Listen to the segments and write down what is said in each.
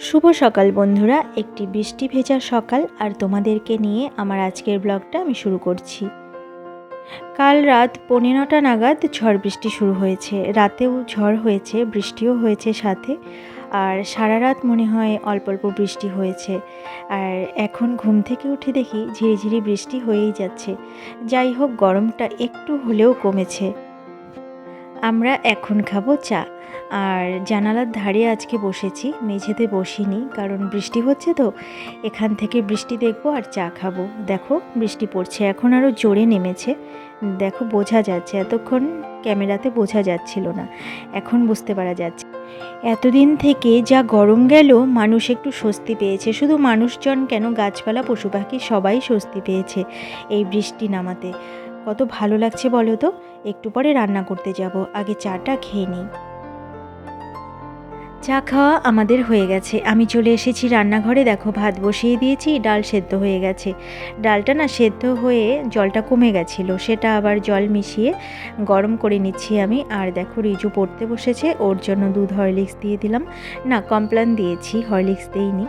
শুভ সকাল বন্ধুরা, একটি বৃষ্টি ভেজা সকাল আর তোমাদেরকে নিয়ে আমার আজকের ব্লগটা আমি শুরু করছি। কাল রাত পৌনে নটা নাগাদ ঝড় বৃষ্টি শুরু হয়েছে। রাতেও ঝড় হয়েছে, বৃষ্টিও হয়েছে সাথে আর সারা রাত মনে হয় অল্প অল্প বৃষ্টি হয়েছে। আর এখন ঘুম থেকে উঠে দেখি ঝিরিঝিরি বৃষ্টি হয়েই যাচ্ছে। যাই হোক, গরমটা একটু হলেও কমেছে। আমরা এখন খাব চা। আর জানালার ধারে আজকে বসেছি, মেঝেতে বসিনি, কারণ বৃষ্টি হচ্ছে তো। এখান থেকে বৃষ্টি দেখব আর চা খাব। দেখো, বৃষ্টি পড়ছে, এখন আরও জোরে নেমেছে। দেখো, বোঝা যাচ্ছে, এতক্ষণ ক্যামেরাতে বোঝা যাচ্ছিল না। এখন বুঝতে পারা যাচ্ছে। এতদিন থেকে যা গরম গেল, মানুষ একটু স্বস্তি পেয়েছে। শুধু মানুষজন কেন গাছপালা পশু পাখি সবাই স্বস্তি পেয়েছে এই বৃষ্টি নামাতে। কত ভালো লাগছে বলো তো? একটু পরে রান্না করতে যাব, আগে চাটা খেয়ে নিই। চা খাওয়া আমাদের হয়ে গেছে। আমি চলে এসেছি রান্নাঘরে। দেখো, ভাত বসিয়ে দিয়েছি, ডাল সেদ্ধ হয়ে গেছে। ডালটা না সেদ্ধ হয়ে জলটা কমে গেছিল। সেটা আবার জল মিশিয়ে গরম করে নিচ্ছি আমি। আর দেখো, রিজু পড়তে বসেছে। ওর জন্য দুধ হরলিক্স দিয়ে দিলাম। না, কমপ্লান দিয়েছি, হরলিক্স দিইনি।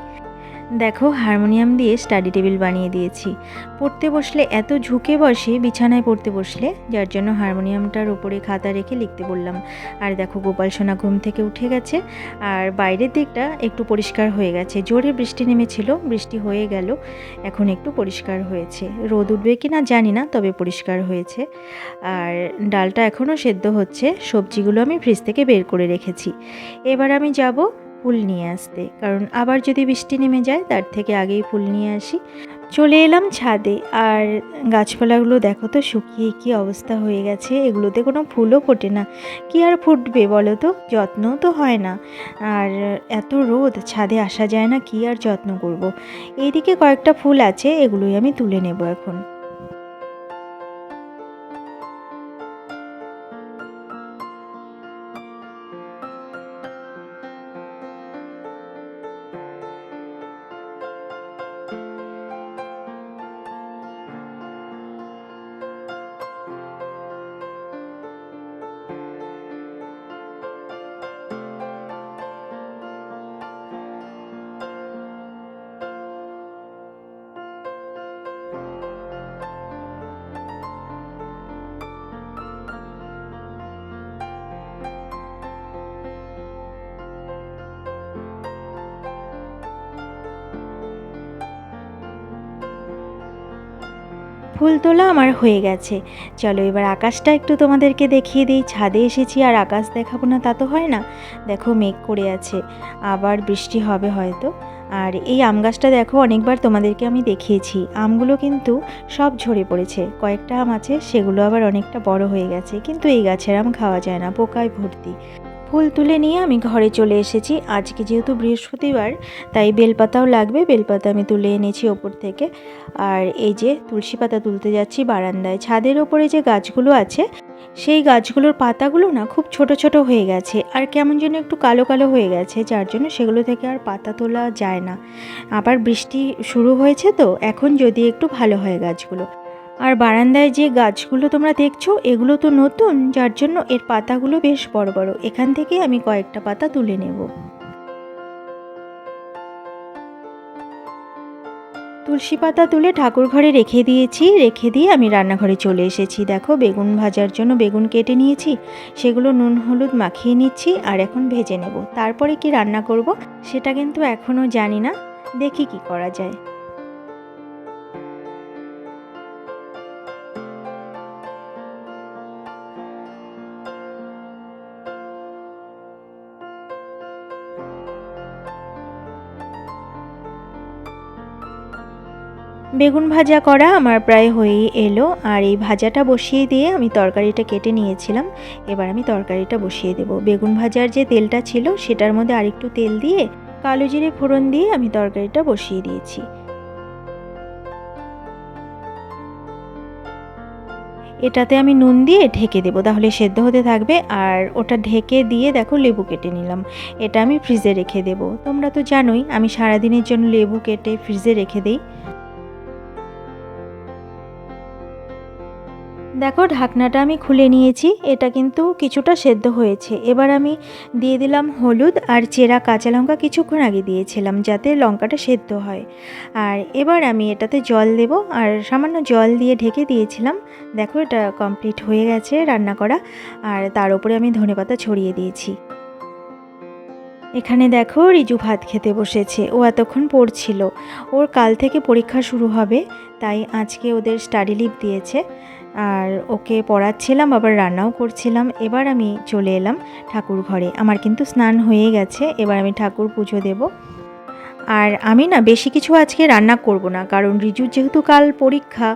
দেখো, হারমোনিয়াম দিয়ে স্টাডি টেবিল বানিয়ে দিয়েছি। পড়তে বসলে এত ঝুঁকে বসে, বিছানায় পড়তে বসলে, যার জন্য হারমোনিয়ামটার উপরে খাতা রেখে লিখতে বললাম। আর দেখো, গোপাল সোনা ঘুম থেকে উঠে গেছে, আর বাইরের দিকটা একটু পরিষ্কার হয়ে গেছে। জোরে বৃষ্টি নেমেছিল, বৃষ্টি হয়ে গেল, এখন একটু পরিষ্কার হয়েছে। রোদ উঠবে কি না জানি না, তবে পরিষ্কার হয়েছে। আর ডালটা এখনও সেদ্ধ হচ্ছে, সবজিগুলো আমি ফ্রিজ থেকে বের করে রেখেছি। এবার আমি যাব ফুল নিয়ে আসতে। কারণ আবার যদি বৃষ্টি নেমে যায়, তার থেকে আগেই ফুল নিয়ে আসি। চলে এলাম ছাদে, আর গাছপালাগুলো দেখো তো শুকিয়ে কি অবস্থা হয়ে গেছে। এগুলোতে কোনো ফুলও ফোটে না। কি আর ফুটবে বলো তো? যত্নও তো হয় না। আর এত রোদ, ছাদে আসা যায় না, কি আর যত্ন করব। এইদিকে কয়েকটা ফুল আছে, এগুলোই আমি তুলে নেব এখন। ফুল তোলা আমার হয়ে গেছে। চলো এবার আকাশটা একটু তোমাদেরকে দেখিয়ে দিই। ছাদে এসেছি আর আকাশ দেখাবো না, তা তো হয় না। দেখো মেঘ করে আছে। আবার বৃষ্টি হবে হয়তো। আর এই আম গাছটা দেখো, অনেকবার তোমাদেরকে আমি দেখিয়েছি। আমগুলো কিন্তু সব ঝরে পড়েছে। কয়েকটা আম আছে, সেগুলো আবার অনেকটা বড় হয়ে গেছে। কিন্তু এই গাছের আম খাওয়া যায় না, পোকায় ভর্তি। ফুল তুলে নিয়ে আমি ঘরে চলে এসেছি। আজকে যেহেতু বৃহস্পতিবার, তাই বেলপাতাও লাগবে। বেলপাতা আমি তুলে এনেছি ওপর থেকে। আর এই যে তুলসী পাতা তুলতে যাচ্ছি বারান্দায়। ছাদের ওপরে যে গাছগুলো আছে, সেই গাছগুলোর পাতাগুলো না খুব ছোট ছোট হয়ে গেছে। আর কেমন যেন একটু কালো কালো হয়ে গেছে, যার জন্য সেগুলো থেকে আর পাতা তোলা যায় না। আবার বৃষ্টি শুরু হয়েছে তো, এখন যদি একটু ভালো হয় গাছগুলো। আর বারান্দায় যে গাছগুলো তোমরা দেখছ, এগুলো তো নতুন, যার জন্য এর পাতাগুলো বেশ বড় বড়। এখান থেকে আমি কয়েকটা পাতা তুলে নেব। তুলসী পাতা তুলে ঠাকুর ঘরে রেখে দিয়েছি, রেখে দিয়ে আমি রান্নাঘরে চলে এসেছি। দেখো, বেগুন ভাজার জন্য বেগুন কেটে নিয়েছি, সেগুলো নুন, হলুদ মাখিয়ে নিচ্ছি আর এখন ভেজে নেব। তারপরে কি রান্না করব, সেটা কিন্তু এখনও জানি না। দেখি কি করা যায়। বেগুন ভাজা করা আমার প্রায় হয়েই এলো, আর এই ভাজাটা বসিয়ে দিয়ে আমি তরকারিটা কেটে নিয়েছিলাম। এবার আমি তরকারিটা বসিয়ে দেব। বেগুন ভাজার যে তেলটা ছিল, সেটার মধ্যে আরেকটু তেল দিয়ে কালো জিরে ফোড়ন দিয়ে আমি তরকারিটা বসিয়ে দিয়েছি। এটাতে আমি নুন দিয়ে ঢেকে দেবো, তাহলে সেদ্ধ হতে থাকবে। আর ওটা ঢেকে দিয়ে দেখো লেবু কেটে নিলাম। এটা আমি ফ্রিজে রেখে দেবো। তোমরা তো জানোই, আমি সারাদিনের জন্য লেবু কেটে ফ্রিজে রেখে দিই। দেখো, ঢাকনাটা আমি খুলে নিয়েছি। এটা কিন্তু কিছুটা সেদ্ধ হয়েছে। এবার আমি দিয়ে দিলাম হলুদ আর চেরা কাঁচা লঙ্কা কিছুক্ষণ আগে দিয়েছিলাম, যাতে লঙ্কাটা সেদ্ধ হয়। আর এবার আমি এটাতে জল দেব আর সামান্য জল দিয়ে ঢেকে দিয়েছিলাম। দেখো, এটা কমপ্লিট হয়ে গেছে রান্না করা। আর তার উপরে আমি ধনেপাতা ছড়িয়ে দিয়েছি। এখানে দেখো, রিজু ভাত খেতে বসেছে। ও এতক্ষণ পড়ছিল। ওর কাল থেকে পরীক্ষা শুরু হবে, তাই আজকে ওদের স্টাডি লিভ দিয়েছে। আর ওকে পড়াচ্ছিলাম, আবার রান্নাও করছিলাম। এবার আমি চলে এলাম ঠাকুর ঘরে। আমার কিন্তু স্নান হয়ে গেছে। এবার আমি ঠাকুর পুজো দেব। আর আমি না বেশি কিছু আজকে রান্না করব না, কারণ রিজুর যেহেতু কাল পরীক্ষা,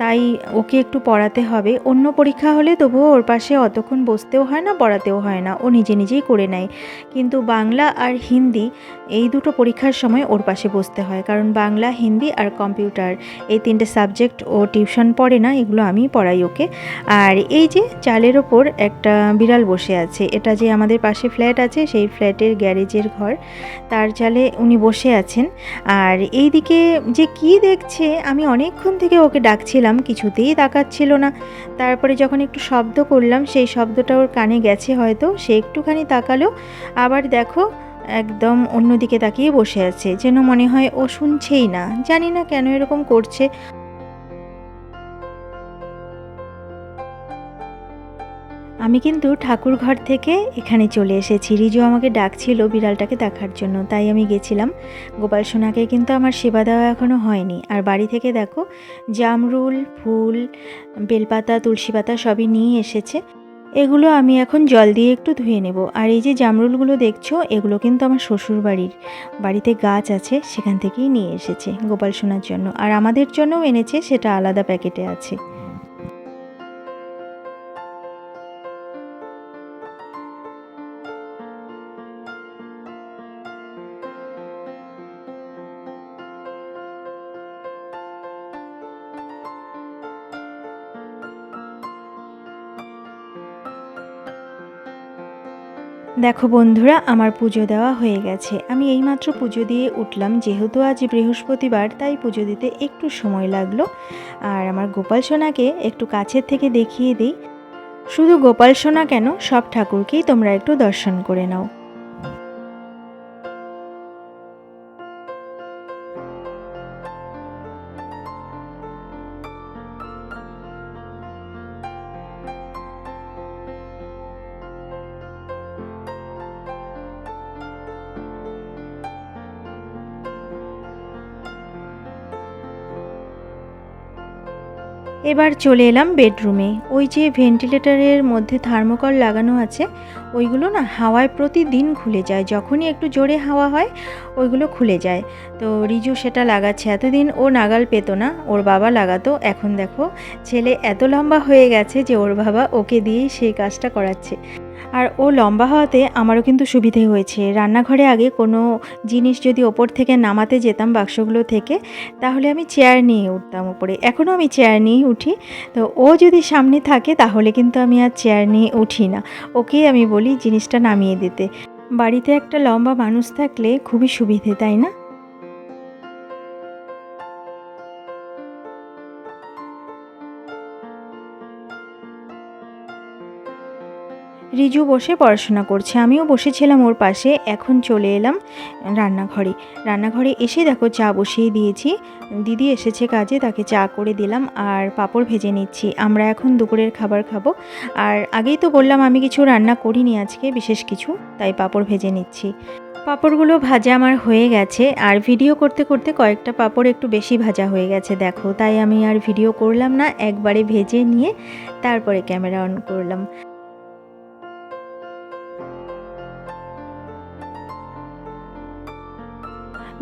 তাই ওকে একটু পড়াতে হবে। অন্য পরীক্ষা হলে তবুও ওর পাশে অতক্ষণ বসতেও হয় না, পড়াতেও হয় না, ও নিজে নিজেই করে নেয়। কিন্তু বাংলা আর হিন্দি, এই দুটো পরীক্ষার সময় ওর পাশে বসতে হয়, কারণ বাংলা, হিন্দি আর কম্পিউটার, এই তিনটে সাবজেক্ট ও টিউশন পড়ে না, এগুলো আমি পড়াই ওকে। আর এই যে চালের ওপর একটা বিড়াল বসে আছে, এটা যে আমাদের পাশে ফ্ল্যাট আছে, সেই ফ্ল্যাটের গ্যারেজের ঘর, তার চালে উনি বসে আছেন। আর এই দিকে যে কি দেখছে, আমি অনেকক্ষণ থেকে ওকে ডাকছিলাম, কিছুতেই তাকাচ্ছিল না। তারপরে যখন একটু শব্দ করলাম, সেই শব্দটা ওর কানে গেছে হয়তো, সে একটুখানি তাকালো। আবার দেখো, একদম অন্যদিকে তাকিয়ে বসে আছে, যেন মনে হয় ও শুনছেই না। জানি না কেন এরকম করছে। আমি কিন্তু ঠাকুর ঘর থেকে এখানে চলে এসেছি। রিজু আমাকে ডাকছিল বিড়ালটাকে দেখার জন্য, তাই আমি গেছিলাম। গোপাল সোনাকে কিন্তু আমার সেবা দেওয়া এখনও হয়নি। আর বাড়ি থেকে দেখো, জামরুল, ফুল, বেলপাতা, তুলসী পাতা সবই নিয়ে এসেছে। এগুলো আমি এখন জল দিয়ে একটু ধুয়ে নেব। আর এই যে জামরুলগুলো দেখছ, এগুলো কিন্তু আমার শ্বশুর বাড়ির বাড়িতে গাছ আছে, সেখান থেকেই নিয়ে এসেছে গোপাল সোনার জন্য। আর আমাদের জন্যও এনেছে, সেটা আলাদা প্যাকেটে আছে। দেখো বন্ধুরা, আমার পুজো দেওয়া হয়ে গেছে। আমি এইমাত্র পুজো দিয়ে উঠলাম, যেহেতু আজ বৃহস্পতিবার, তাই পুজো দিতে একটু সময় লাগল। আর আমার গোপাল সোনাকে একটু কাছের থেকে দেখিয়ে দিই। শুধু গোপাল সোনা কেন, সব ঠাকুরকেই তোমরা একটু দর্শন করে নাও। এবার চলে এলাম বেডরুমে। ওই যে ভেন্টিলেটারের মধ্যে থার্মোকল লাগানো আছে, ওইগুলো না হাওয়ায় প্রতিদিন খুলে যায়। যখনই একটু জোরে হাওয়া হয়, ওইগুলো খুলে যায়। তো রিজু সেটা লাগাচ্ছে। এতদিন ও নাগাল পেত না, ওর বাবা লাগাতো। এখন দেখো, ছেলে এত লম্বা হয়ে গেছে যে ওর বাবা ওকে দিয়েই সেই কাজটা করাচ্ছে। আর ও লম্বা হওয়াতে আমারও কিন্তু সুবিধে হয়েছে। রান্নাঘরে আগে কোনো জিনিস যদি ওপর থেকে নামাতে যেতাম বাক্সগুলো থেকে, তাহলে আমি চেয়ার নিয়ে উঠতাম ওপরে এখনও আমি চেয়ার নিয়েই উঠি। তো ও যদি সামনে থাকে, তাহলে কিন্তু আমি আর চেয়ার নিয়ে উঠি না। ওকেই আমি বলি জিনিসটা নামিয়ে দিতে। বাড়িতে একটা লম্বা মানুষ থাকলে খুবই সুবিধে, তাই না? রিজু বসে পড়াশোনা করছে। আমিও বসেছিলাম ওর পাশে। এখন চলে এলাম রান্নাঘরে। রান্নাঘরে এসে দেখো চা বসিয়ে দিয়েছি। দিদি এসেছে কাজে, তাকে চা করে দিলাম আর পাঁপড় ভেজে নিচ্ছি। আমরা এখন দুপুরের খাবার খাব। আর আগেই তো বললাম আমি কিছু রান্না করিনি আজকে, বিশেষ কিছু, তাই পাঁপড় ভেজে নিচ্ছি। পাঁপড়গুলো ভাজা আমার হয়ে গেছে। আর ভিডিও করতে করতে কয়েকটা পাঁপড় একটু বেশি ভাজা হয়ে গেছে, দেখো। তাই আমি আর ভিডিও করলাম না, একবারে ভেজে নিয়ে তারপরে ক্যামেরা অন করলাম।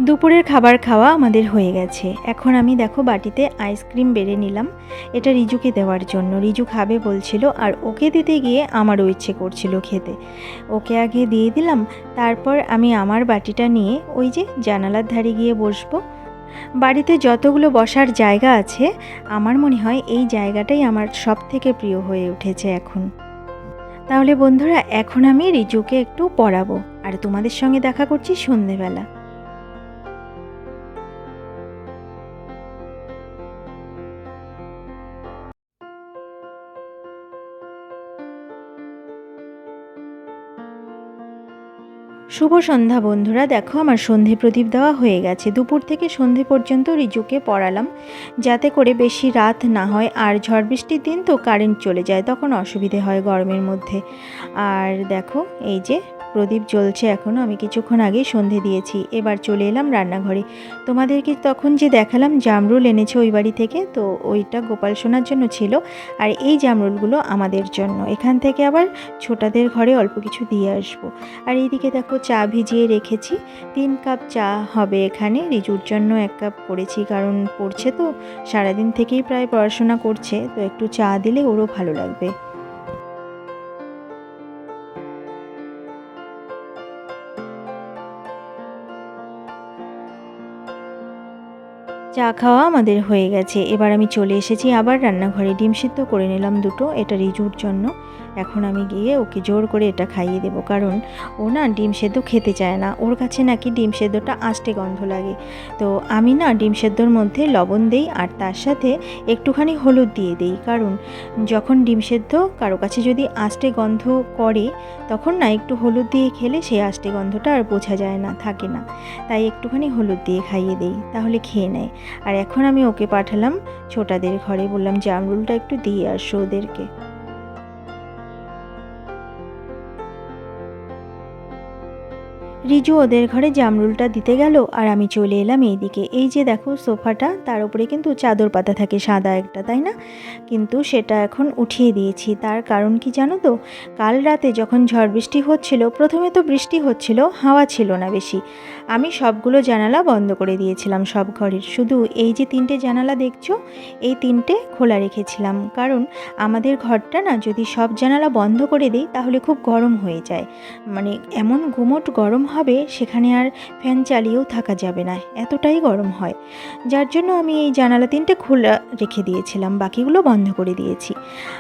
দুপুরের খাবার খাওয়া আমাদের হয়ে গেছে। এখন আমি দেখো বাটিতে আইসক্রিম বেড়ে নিলাম। এটা রিজুকে দেওয়ার জন্য। রিজু খাবে বলছিল, আর ওকে দিতে গিয়ে আমারও ইচ্ছে করছিল খেতে। ওকে আগে দিয়ে দিলাম, তারপর আমি আমার বাটিটা নিয়ে ওই যে জানালার ধারে গিয়ে বসবো। বাড়িতে যতগুলো বসার জায়গা আছে, আমার মনে হয় এই জায়গাটাই আমার সব থেকে প্রিয় হয়ে উঠেছে এখন। তাহলে বন্ধুরা, এখন আমি রিজুকে একটু পড়াবো, আর তোমাদের সঙ্গে দেখা করছি সন্ধেবেলা। শুভ সন্ধ্যা বন্ধুরা। দেখো আমার সন্ধে প্রদীপ দেওয়া হয়ে গেছে। দুপুর থেকে সন্ধে পর্যন্ত রিজুকে পড়ালাম, যাতে করে বেশি রাত না হয় আর ঝড় বৃষ্টির দিন তো কারেন্ট চলে যায়, তখন অসুবিধে হয় গরমের মধ্যে। আর দেখো, এই যে প্রদীপ জ্বলছে এখনও আমি কিছুক্ষণ আগেই সন্ধে দিয়েছি। এবার চলে এলাম রান্নাঘরে। তোমাদেরকে তখন যে দেখালাম জামরুল এনেছে ওই বাড়ি থেকে, তো ওইটা গোপাল সোনার জন্য ছিল। আর এই জামরুলগুলো আমাদের জন্য। এখান থেকে আবার ছোটাদের ঘরে অল্প কিছু দিয়ে আসব। আর এইদিকে দেখো চা ভিজিয়ে রেখেছি। তিন কাপ চা হবে এখানে। রিজুর জন্য এক কাপ করেছি, কারণ পড়ছে তো। সারাদিন থেকেই প্রায় পড়াশোনা করছে, তো একটু চা দিলে ওরও ভালো লাগবে। চা খাওয়া আমাদের হয়ে গেছে। এবার আমি চলে এসেছি, আবার রান্নাঘরে ডিম সিদ্ধ করে নিলাম দুটো, এটা রিজুর জন্য। এখন আমি গিয়ে ওকে জোর করে এটা খাইয়ে দেবো, কারণ ও না ডিম সেদ্ধ খেতে চায় না। ওর কাছে নাকি ডিম সেদ্ধটা আষ্টে গন্ধ লাগে। তো আমি না ডিম সেদ্ধর মধ্যে লবণ দেই আর তার সাথে একটুখানি হলুদ দিয়ে দেই, কারণ যখন ডিম সেদ্ধ কারও কাছে যদি আষ্টে গন্ধ করে, তখন না একটু হলুদ দিয়ে খেলে সেই আষ্টে গন্ধটা আর বোঝা যায় না, থাকে না। তাই একটুখানি হলুদ দিয়ে খাইয়ে দেই, তাহলে খেয়ে নেয়। আর এখন আমি ওকে পাঠালাম ছোটাদের ঘরে, বললাম জামরুলটা একটু দিয়ে আসো ওদেরকে। রিজু ওদের ঘরে জামরুলটা দিতে গেল আর আমি চলে এলাম এইদিকে। এই যে দেখো সোফাটা, তার উপরে কিন্তু চাদর পাতা থাকে, সাদা একটা, তাই না? কিন্তু সেটা এখন উঠিয়ে দিয়েছি। তার কারণ কি জানো তো? কাল রাতে যখন ঝড় বৃষ্টি হচ্ছিল, প্রথমে তো বৃষ্টি হচ্ছিল, হাওয়া ছিল না বেশি। আমি সবগুলো জানালা বন্ধ করে দিয়েছিলাম সব ঘরের। শুধু এই যে তিনটে জানালা দেখছ, এই তিনটে খোলা রেখেছিলাম। কারণ আমাদের ঘরটা না, যদি সব জানালা বন্ধ করে দিই, তাহলে খুব গরম হয়ে যায়। মানে এমন গুমোট গরম হবে, সেখানে আর ফ্যান চালিয়েও থাকা যাবে না। এতটাই গরম হয়। যার জন্য আমি এই জানালা তিনটে খোলা রেখে দিয়েছিলাম, বাকিগুলো বন্ধ করে দিয়েছি।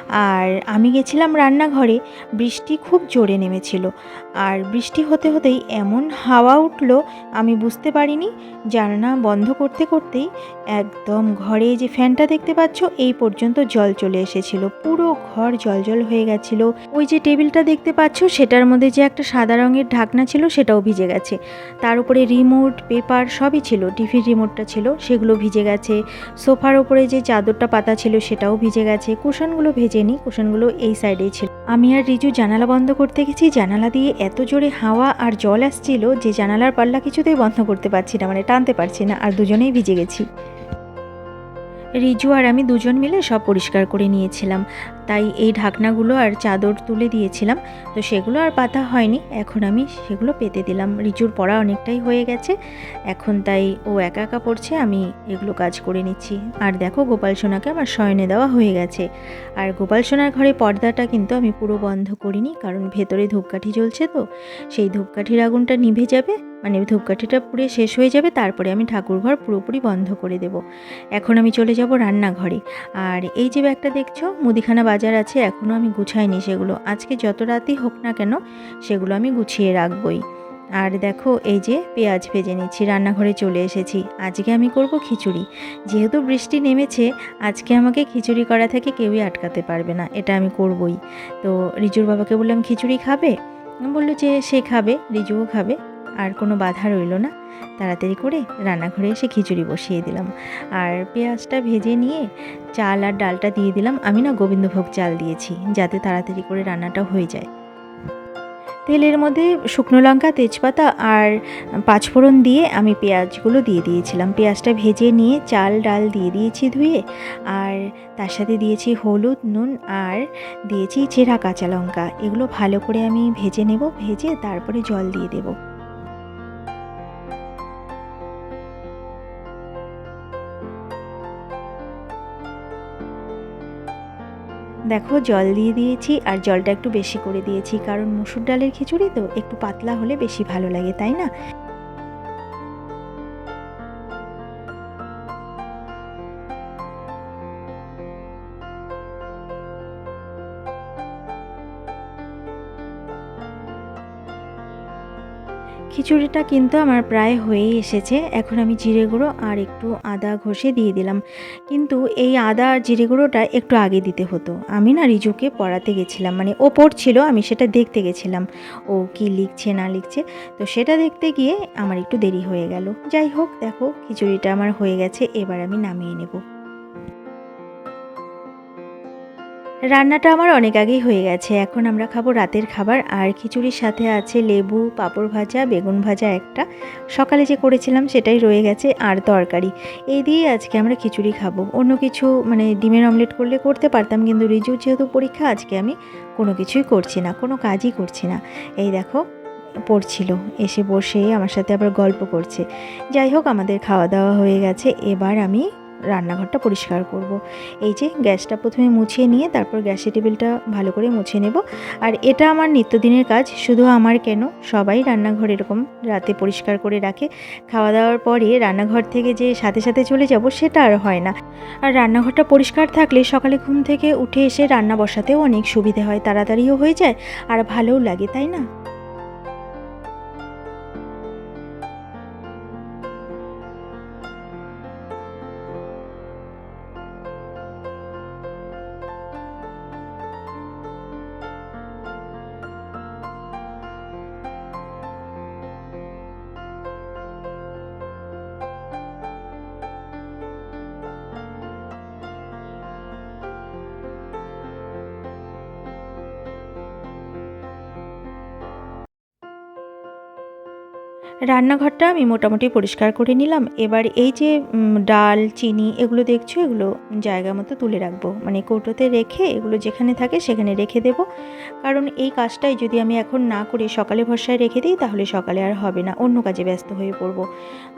আর আমি গেছিলাম রান্নাঘরে, বৃষ্টি খুব জোরে নেমেছিল। আর বৃষ্টি হতে হতেই এমন হাওয়া উঠল, আমি বুঝতে পারিনি, জানলা বন্ধ করতে করতেই একদম ঘরে যে ফ্যানটা দেখতে পাচ্ছ, এই পর্যন্ত জল চলে এসেছিল। পুরো ঘর জল হয়ে গেছিল। ওই যে টেবিলটা দেখতে পাচ্ছ, সেটার মধ্যে যে একটা সাদা রঙের ঢাকনা ছিল, সেটাও ভিজে গেছে। তার উপরে রিমোট পেপার সবই ছিল টিভির রিমোটটা ছিল, সেগুলো ভিজে গেছে। সোফার ওপরে যে চাদরটা পাতা ছিল সেটাও ভিজে গেছে। কুশনগুলো ভেজে ভেজেনি, কুশনগুলো এই সাইডেই ছিল। আমি আর রিজু জানালা বন্ধ করতে গেছি। জানালা দিয়ে এত জোরে হাওয়া আর জল আসছিল যে জানালার পাল্লা কিছুতেই বন্ধ করতে পারছি না মানে টানতে পারছি না, আর দুজনেই ভিজে গেছি। রিজু আর আমি দুজন মিলে সব পরিষ্কার করে নিয়েছিলাম। তাই এই ঢাকনাগুলো আর চাদর তুলে দিয়েছিলাম। তো সেগুলো আর পাতা হয়নি। এখন আমি সেগুলো পেতে দিলাম। রিজুর পড়া অনেকটাই হয়ে গেছে। এখন তাই ও একা একা পড়ছে, আমি এগুলো কাজ করে নিচ্ছি। আর দেখো গোপাল সোনাকে আমার শয়নে দেওয়া হয়ে গেছে। আর গোপাল সোনার ঘরে পর্দাটা কিন্তু আমি পুরো বন্ধ করিনি, কারণ ভেতরে ধূপকাঠি জ্বলছে তো। সেই ধূপকাঠির আগুনটা নিভে যাবে। মানে ধূপকাঠিটা পুড়ে শেষ হয়ে যাবে, তারপরে আমি ঠাকুরঘর পুরোপুরি বন্ধ করে দেব। এখন আমি চলে যাব রান্নাঘরে। আর এই যে ব্যাগটা দেখছ, মুদিখানা বাজার আছে, এখনও আমি গুছাইনি সেগুলো। আজকে যত রাতই হোক না কেন, সেগুলো আমি গুছিয়ে রাখবই। আর দেখো, এই যে পেঁয়াজ ভেজে নিচ্ছি, রান্নাঘরে চলে এসেছি। আজকে আমি করব খিচুড়ি। যেহেতু বৃষ্টি নেমেছে, আজকে আমাকে খিচুড়ি করা থেকে কেউই আটকাতে পারবে না, এটা আমি করবই। তো রিজুর বাবাকে বললাম, খিচুড়ি খাবে? বলল যে, সে খাবে, রিজুও খাবে। আর কোনো বাধা রইল না। তাড়াতাড়ি করে রান্নাঘরে এসে খিচুড়ি বসিয়ে দিলাম। আর পেঁয়াজটা ভেজে নিয়ে চাল আর ডালটা দিয়ে দিলাম। আমি না গোবিন্দভোগ চাল দিয়েছি, যাতে তাড়াতাড়ি করে রান্নাটা হয়ে যায়। তেলের মধ্যে শুকনো লঙ্কা, তেজপাতা আর পাঁচফোড়ন দিয়ে আমি পেঁয়াজগুলো দিয়ে দিয়েছিলাম। পেঁয়াজটা ভেজে নিয়ে চাল, ডাল দিয়ে দিয়েছি ধুয়ে, আর তার সাথে দিয়েছি হলুদ, নুন আর দিয়েছি চেরা কাঁচা লঙ্কা। এগুলো ভালো করে আমি ভেজে নেব, ভেজে তারপরে জল দিয়ে দেবো। দেখো, জল দিয়ে দিয়েছি আর জলটা একটু বেশি করে দিয়েছি, কারণ মুসুর ডালের খিচুড়ি তো একটু পাতলা হলে বেশি ভালো লাগে, তাই না? খিচুড়িটা কিন্তু আমার প্রায় হয়েই এসেছে। এখন আমি জিরে গুঁড়ো আর একটু আদা ঘষে দিয়ে দিলাম। কিন্তু এই আদা আর জিরে গুঁড়োটা একটু আগে দিতে হতো। আমি না রিজুকে পড়াতে গেছিলাম। মানে ও পড়ছিল, আমি সেটা দেখতে গেছিলাম। ও কি লিখছে, না লিখছে। তো সেটা দেখতে গিয়ে আমার একটু দেরি হয়ে গেল। যাই হোক, দেখো, খিচুড়িটা আমার হয়ে গেছে। এবার আমি নামিয়ে নেব। রান্নাটা আমার অনেক আগেই হয়ে গেছে। এখন আমরা খাব রাতের খাবার। আর খিচুড়ির সাথে আছে লেবু, পাঁপড় ভাজা, বেগুন ভাজা একটা। সকালে যে করেছিলাম সেটাই রয়ে গেছে আর তরকারি। এই দিয়েই আজকে আমরা খিচুড়ি খাব। অন্য কিছু মানে ডিমের অমলেট করলে করতে পারতাম, কিন্তু রিজুর যেহেতু পরীক্ষা, আজকে আমি কোনো কিছুই করছি না, কোনো কাজই করছি না। এই দেখো, পড়ছিল। এসে বসে আমার সাথে আবার গল্প করছে। যাই হোক, আমাদের খাওয়া দাওয়া হয়ে গেছে। এবার আমি রান্নাঘরটা পরিষ্কার করব। এই যে গ্যাসটা প্রথমে মুছিয়ে নিয়ে তারপর গ্যাসের টেবিলটা ভালো করে মুছে নেব। আর এটা আমার নিত্যদিনের কাজ, শুধু আমার কেন? সবাই রান্নাঘর এরকম রাতে পরিষ্কার করে রাখে। খাওয়া দাওয়ার পরে রান্নাঘর থেকে যে সাথে সাথে চলে যাব সেটা আর হয় না। আর রান্নাঘরটা পরিষ্কার থাকলে সকালে ঘুম থেকে উঠে এসে রান্না বসাতেও অনেক সুবিধে হয়, তাড়াতাড়িও হয়ে যায় আর ভালোও লাগে, তাই না? রান্নাঘরটা আমি মোটামুটি পরিষ্কার করে নিলাম। এবার এই যে ডাল, চিনি এগুলো দেখছ? এগুলো জায়গা মতো তুলে রাখব। মানে কৌটোতে রেখে এগুলো যেখানে থাকে সেখানে রেখে দেব। কারণ এই কাজটাই যদি আমি এখন না করে, সকালে ভরসায় রেখে দিই, তাহলে সকালে আর হবে না। অন্য কাজে ব্যস্ত হয়ে পড়ব।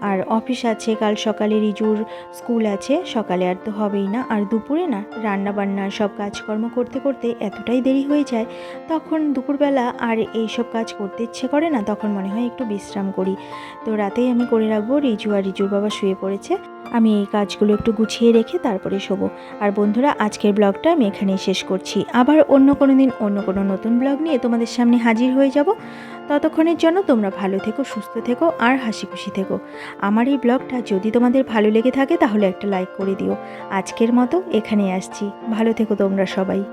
আর অফিস আছে, কাল সকালে রিজুর স্কুল আছে, সকালে আর তো হবেই না। আর দুপুরে না রান্না বান্না সব কাজকর্ম করতে করতে এতটাই দেরি হয়ে যায়, তখন দুপুরবেলা আর এই সব কাজ করতে ইচ্ছে করে না, তখন মনে হয় একটু বিশ্রাম করি। তো রাতেই আমি করে রাখব, রিজু আর রিজুর বাবা শুয়ে পড়েছে। আমি এই কাজগুলো একটু গুছিয়ে রেখে তারপরে শোবো। আর বন্ধুরা, আজকের ব্লগটা আমি এখানেই শেষ করছি। আবার অন্য কোনো দিন অন্য কোনো নতুন ব্লগ নিয়ে তোমাদের সামনে হাজির হয়ে যাব। ততক্ষণের জন্য তোমরা ভালো থেকো, সুস্থ থেকো আর হাসি খুশি থেকো। আমার এই ব্লগটা যদি তোমাদের ভালো লেগে থাকে তাহলে একটা লাইক করে দিও। আজকের মতো এখানেই আসছি। ভালো থেকো তোমরা সবাই।